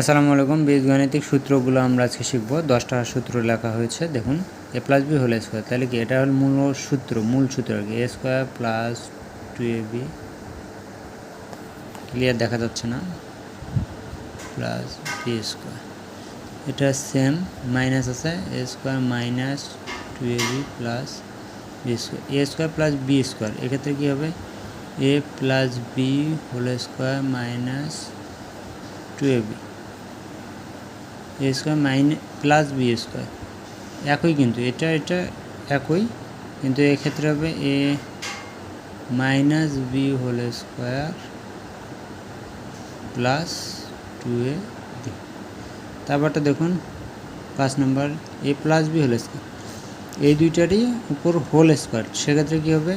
আসসালামু আলাইকুম বীজগণিতিক সূত্রগুলো আমরা আজকে শিখব। দশটা সূত্র লেখা হয়েছে, দেখুন। A plus B whole square তাহলে কি এটা হল মূল সূত্র মূল সূত্র আর কি? A square plus two A B clear দেখা যাচ্ছে না? প্লাস বি স্কোয়ার এটা সেম মাইনাস আছে A square minus two A B plus B square A square plus B square এক্ষেত্রে কী হবে? A plus B whole square minus two A B A square minus plus B square একই কিন্তু, এটা এটা একই, কিন্তু এক্ষেত্রে হবে A minus B whole square plus two A B তারপরটা দেখুন, পাঁচ নম্বর A plus B whole square এই দুইটারই উপর হোল স্কোয়ার সেক্ষেত্রে কী হবে?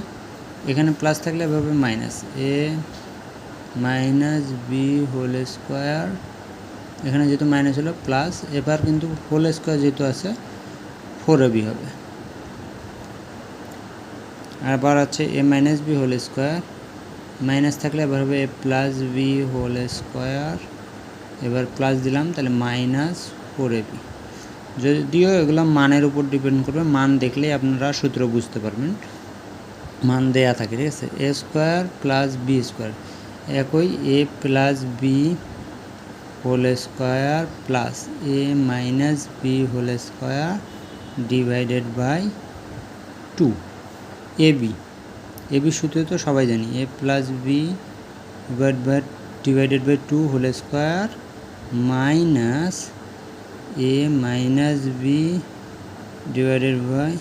এখানে প্লাস থাকলে এভাবে minus A minus B whole square এখানে যেহেতু মাইনাস হলো প্লাস এবার কিন্তু হোল স্কোয়ার যেহেতু আছে ফোর বি হবে। আবার আছে A minus B whole square minus থাকলে এবার হবে A plus B whole square এবার প্লাস দিলাম, তাহলে মাইনাস ফোর বি যদিও এগুলো মানের উপর ডিপেন্ড করবে, মান দেখলেই আপনারা সূত্র বুঝতে পারবেন। মান দেয়া থাকে, ঠিক আছে? A square plus B square একই A plus B whole square plus A minus B whole square divided by two A B A B সূত্র তো সবাই জানি। A plus B by divided by two whole square minus A minus B divided by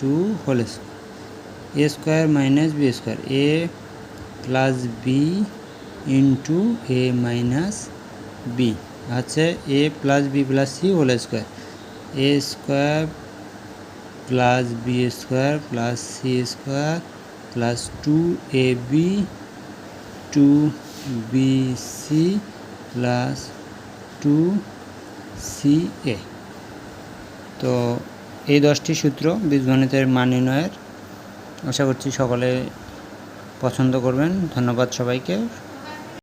two whole square A square minus B square A plus B into A minus B আছে A plus B plus C whole square A square plus B square plus C square plus two A B two B C plus two C A তো এই দশটি সূত্র বীজগণিতের মান নির্ণয়ের আশা করছি সকলে পছন্দ করবেন। ধন্যবাদ সবাইকে।